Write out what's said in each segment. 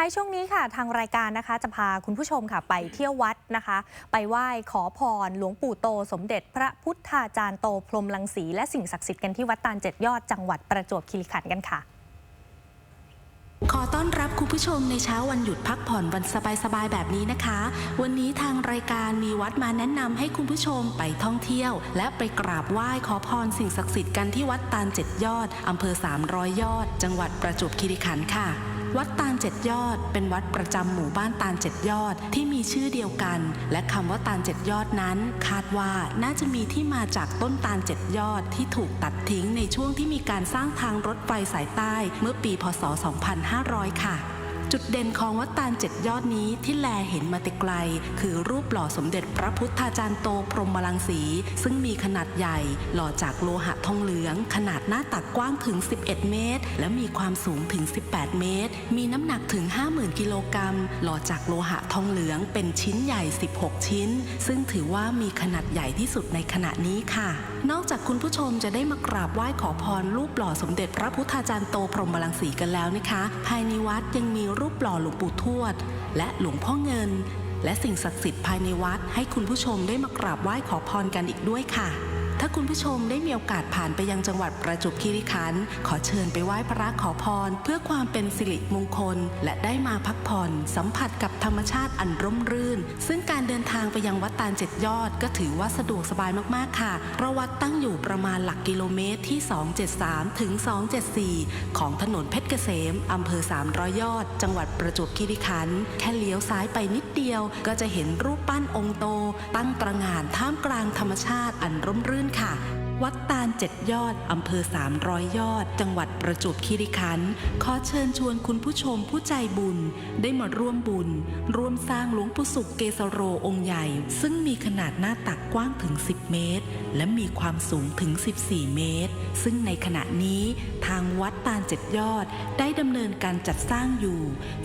ท้ายช่วงนี้ค่ะ ทางรายการนะคะ จะพาคุณผู้ชมค่ะไปเที่ยววัดนะคะ ไปไหว้ขอพร หลวงปู่โต สมเด็จ พระพุทธาจารย์โตพรหมลังสีและสิ่งศักดิ์สิทธิ์กันที่วัดตาลเจ็ดยอดจังหวัดประจวบคีรีขันธ์กันค่ะ ขอต้อนรับคุณผู้ชมในเช้าวันหยุดพักผ่อนวันสบายๆแบบนี้นะคะ วันนี้ทางรายการมีวัดมาแนะนำให้คุณผู้ชมไปท่องเที่ยว และไปกราบไหว้ขอพรสิ่งศักดิ์สิทธิ์กันที่วัดตาลเจ็ดยอดอำเภอ300ยอด จังหวัดประจวบคีรีขันธ์ค่ะ วัดตาลเจ็ดยอด เป็นวัดประจำหมู่บ้านตาลเจ็ดยอดที่มีชื่อเดียวกัน และคำว่าตาลเจ็ดยอดนั้น คาดว่าน่าจะมีที่มาจากต้นตาลเจ็ดยอดที่ถูกตัดทิ้งในช่วงที่มีการสร้างทางรถไฟสายใต้เมื่อปีพศ 2500 ค่ะ จุดเด่นของวัดตาลเจ็ดยอดนี้ที่แลเห็นมาแต่ไกล คือรูปหล่อสมเด็จพระพุทธาจารย์โตพรหมลังสี ซึ่งมีขนาดใหญ่ หล่อจากโลหะทองเหลือง ขนาดหน้าตักกว้างถึง 11 เมตร และมีความสูงถึง 18 เมตร มีน้ำหนักถึง 50,000 กิโลกรัม หล่อจากโลหะทองเหลืองเป็นชิ้นใหญ่ 16 ชิ้น ซึ่งถือว่ามีขนาดใหญ่ที่สุดในขณะนี้ค่ะ นอกจากคุณผู้ชมจะได้มากราบไหว้ขอพรรูปหล่อสมเด็จพระพุทธาจารย์โตพรหมลังสีกันแล้วนะคะ ภายในวัดยังมีรูปหล่อหลวงปู่ทวด และหลวงพ่อเงิน และสิ่งศักดิ์สิทธิ์ภายในวัดให้คุณผู้ชมได้มากราบไหว้ขอพรกันอีกด้วยค่ะ ถ้าคุณผู้ชมได้มีโอกาสผ่านไปยังจังหวัดประจวบคีรีขันธ์ขอเชิญไปไหว้พระขอพร เพื่อความเป็นสิริมงคล และได้มาพักผ่อน สัมผัสกับธรรมชาติอันร่มรื่น ซึ่งการเดินทางไปยังวัดตาลเจ็ดยอด ก็ถือว่าสะดวกสบายมากๆค่ะเพราะวัดตั้งอยู่ประมาณหลักกิโลเมตรที่ 273 ถึง 274 ของถนนเพชรเกษมอำเภอ 300 ยอด จังหวัดประจวบคีรีขันธ์แค่เลี้ยวซ้ายไปนิดเดียว ก็จะเห็นรูปปั้นองค์โต ตั้งตระหง่านท่ามกลางธรรมชาติอันร่มรื่นค่ะ วัดตาลเจ็ดยอด อำเภอ 300 ยอด จังหวัดประจวบคีรีขันธ์ขอเชิญชวนคุณผู้ชมผู้ใจบุญ ได้มาร่วมบุญ ร่วมสร้างหลวงปู่สุขเกสโรองค์ใหญ่ ซึ่งมีขนาดหน้าตักกว้างถึง 10 เมตร และมีความสูงถึง 14 เมตร ซึ่งในขณะนี้ทางวัดตาลเจ็ดยอด ได้ดำเนินการจัดสร้างอยู่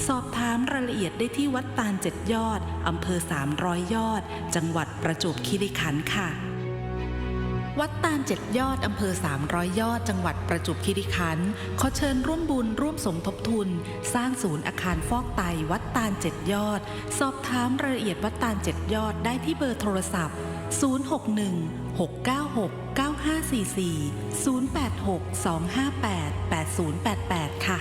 สอบถามรายละเอียดได้ที่วัดตาลเจ็ดยอด อำเภอ 300 ยอด จังหวัดประจวบคีรีขันธ์ค่ะ วัดตาลเจ็ดยอด อำเภอ 300 ยอด จังหวัดประจวบคีรีขันธ์ขอเชิญร่วมบุญร่วมสมทบทุน สร้างศูนย์อาคารฟอกไต วัดตาลเจ็ดยอด สอบถามรายละเอียดวัดตาลเจ็ดยอดได้ที่เบอร์โทรศัพท์ 061 696 9544 086 258 8088 ค่ะ